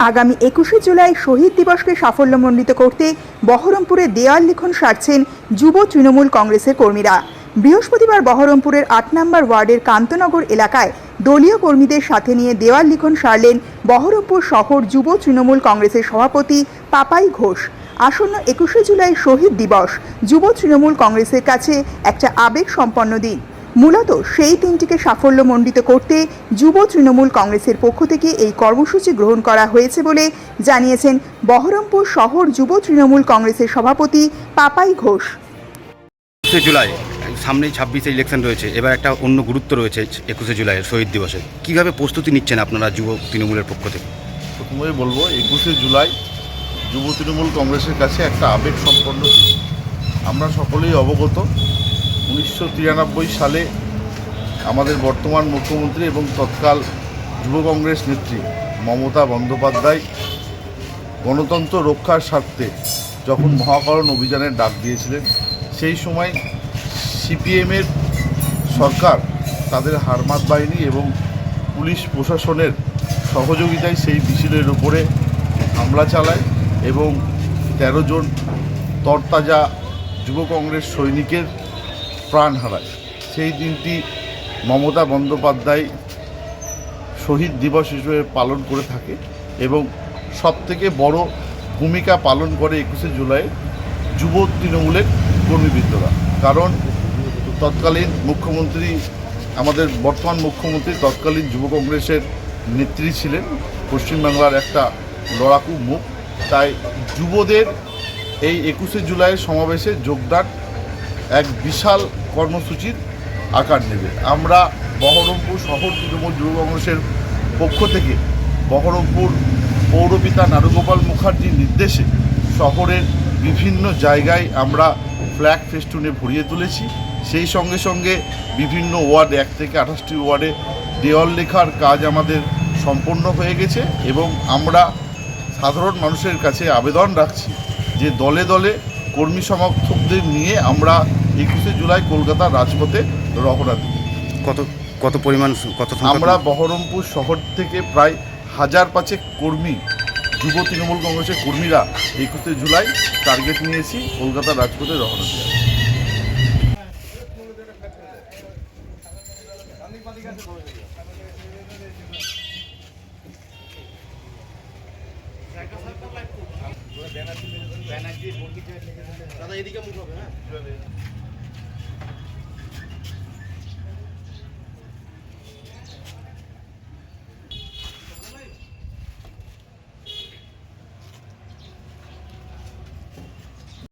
আগামী একুশে জুলাই শহীদ দিবসকে সাফল্যমণ্ডিত করতে বহরমপুরে দেয়াল লিখন সারছেন যুব তৃণমূল কংগ্রেসের কর্মীরা। বৃহস্পতিবার বহরমপুরের আট নম্বর ওয়ার্ডের কান্তনগর এলাকায় দলীয় কর্মীদের সাথে নিয়ে দেওয়াল লিখন সারলেন বহরমপুর শহর যুব তৃণমূল কংগ্রেসের সভাপতি পাপাই ঘোষ। আসন্ন একুশে জুলাই শহীদ দিবস যুব তৃণমূল কংগ্রেসের কাছে একটা আবেগ সম্পন্ন দিন। মূলত সেই দিনটিকে সাফল্যমণ্ডিত করতে যুব তৃণমূল কংগ্রেসের পক্ষ থেকে এই কর্মসূচি গ্রহণ করা হয়েছে বলে জানিয়েছেন বহরমপুর শহর যুব তৃণমূল কংগ্রেসের সভাপতি পাপাই ঘোষ। একুশে জুলাই সামনেই ছাব্বিশে ইলেকশন রয়েছে। এবার একটা অন্য গুরুত্ব রয়েছে একুশে জুলাইয়ের শহীদ দিবসে। কীভাবে প্রস্তুতি নিচ্ছেন আপনারা যুব তৃণমূলের পক্ষ থেকে? প্রথমেই বলব একুশে জুলাই যুব তৃণমূল কংগ্রেসের কাছে একটা আবেগ সম্পন্ন আমরা সকলেই অবগত উনিশশো তিরানব্বই সালে আমাদের বর্তমান মুখ্যমন্ত্রী এবং তৎকাল যুব কংগ্রেস নেত্রী মমতা বন্দ্যোপাধ্যায় গণতন্ত্র রক্ষার স্বার্থে যখন মহাকরণ অভিযানের ডাক দিয়েছিলেন, সেই সময় সিপিএমের সরকার তাদের হারমাত বাহিনী এবং পুলিশ প্রশাসনের সহযোগিতায় সেই মিছিলের উপরে হামলা চালায় এবং তেরো জন তরতাজা যুব কংগ্রেস সৈনিকের প্রাণ হারায়। সেই দিনটি মমতা বন্দ্যোপাধ্যায় শহীদ দিবস হিসেবে পালন করে থাকে এবং সবথেকে বড় ভূমিকা পালন করে একুশে জুলাই যুব তৃণমূলের কর্মীবৃন্দরা। কারণ তৎকালীন মুখ্যমন্ত্রী, আমাদের বর্তমান মুখ্যমন্ত্রী তৎকালীন যুব কংগ্রেসের নেত্রী ছিলেন। পশ্চিমবাংলার একটা লড়াকু মুখ। তাই যুবদের এই একুশে জুলাইয়ের সমাবেশে যোগদান এক বিশাল কর্মসূচির আকার নেবে। আমরা বহরমপুর শহর তৃণমূল যুব কংগ্রেসের পক্ষ থেকে বহরমপুর পৌরপিতা নারুগোপাল মুখার্জির নির্দেশে শহরের বিভিন্ন জায়গায় আমরা ফ্ল্যাগ ফেস্টুনে ভরিয়ে তুলেছি। সেই সঙ্গে সঙ্গে বিভিন্ন ওয়ার্ড, এক থেকে আঠাশটি ওয়ার্ডে দেওয়াল লেখার কাজ আমাদের সম্পন্ন হয়ে গেছে এবং আমরা সাধারণ মানুষের কাছে আবেদন রাখছি যে দলে দলে কর্মী সমর্থকদের নিয়ে আমরা একুশে জুলাই কলকাতার রাজপথে রওনা দিই। কত কত পরিমাণ কত আমরা বহরমপুর শহর থেকে প্রায় হাজার পাঁচেক কর্মী যুব তৃণমূল কংগ্রেসের কর্মীরা একুশে জুলাই টার্গেট নিয়েছি কলকাতার রাজপথে রওনা দেওয়া দাদা এদিকে মুখ হবে হ্যাঁ?